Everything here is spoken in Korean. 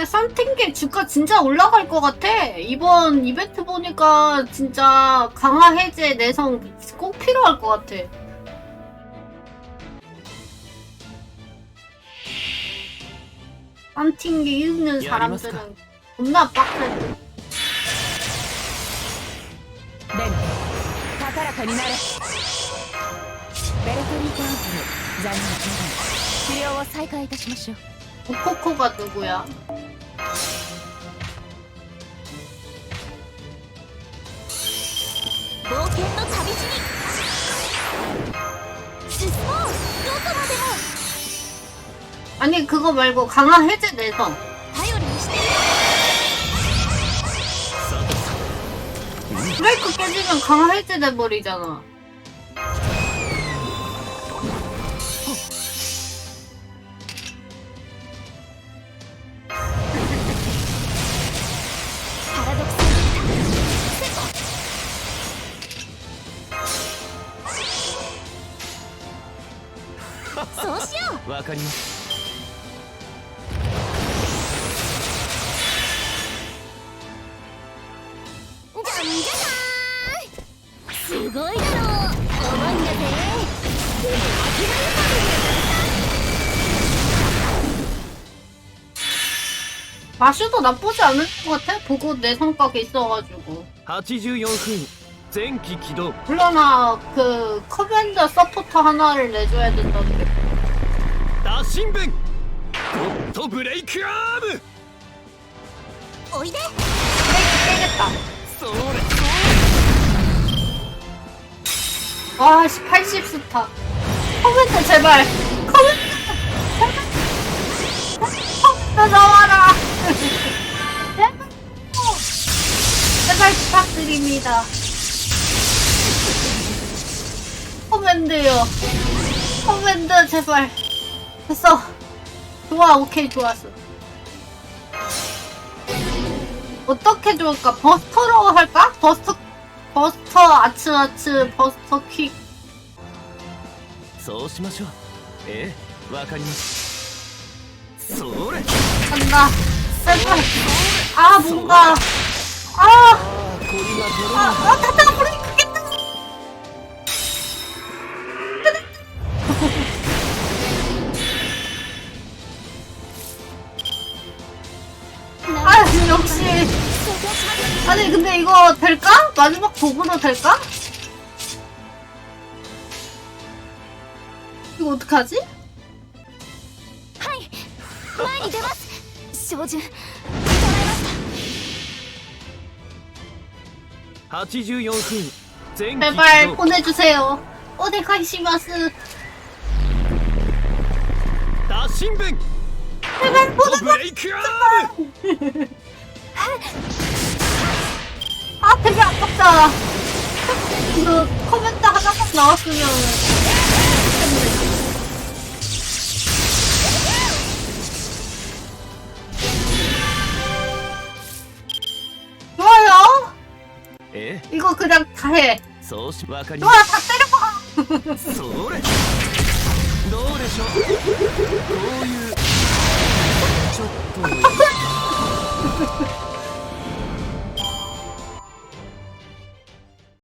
근데 썬팅게 주가 진짜 올라갈 것 같아. 이번 이벤트 보니까 진짜 강화 해제 내성 꼭 필요할 것 같아. 썬팅게 읽는 사람들은 겁나 빡세. レン高らかになれベルトリートアンプル残念ながら治療を再開いたしましょう 오코코가 누구야? 아니 그거 말고 강화 해제 내성. 頼りにしてる 브레이크 깨지면 강화 해제돼 버리잖아. 파라독스そうしようわかります じゃーんすごいだろう重いんだぜでも間違いなく 마슈도 나쁘지 않을 것 같아. 보고 내 성격 있어가지고. 84分前期起動 물론아 그 커맨더 서포터 하나를 내줘야 된다는데. 打神弁ゴッドブレイクアームおいで 브레이크 깨겠다. それ 씨, 80 스타. 커맨더 제발. 커맨더. 커맨더 나와라. 제발. 제발 부탁드립니다. 커맨드요. 커맨드 제발. 됐어. 좋아, 오케이, 좋았어. 어떻게 좋을까? 버스터로 할까? 버스터, 버스터, 아츠, 아츠, 버스터 퀵. そうしましょうええわかりますそれ 간다. 제발. 아, 뭔가. 아, ああこりが取れ 아, 아, 다다가 버리기 크겠다. 아, 혹시 아니 근데 이거 될까? 마지막 도구로 될까? 이거 어떡하지? 제발 보내주세요. 오네가이시마스. 다신 제발 보내주세요. 아 되게 아깝다. 그 코멘트 하나만 나왔으면. 좋아요. ええ 이거 그냥 다 해. そうしわかり 좋아 ま 다 때려봐. すそれどうでしょうこういう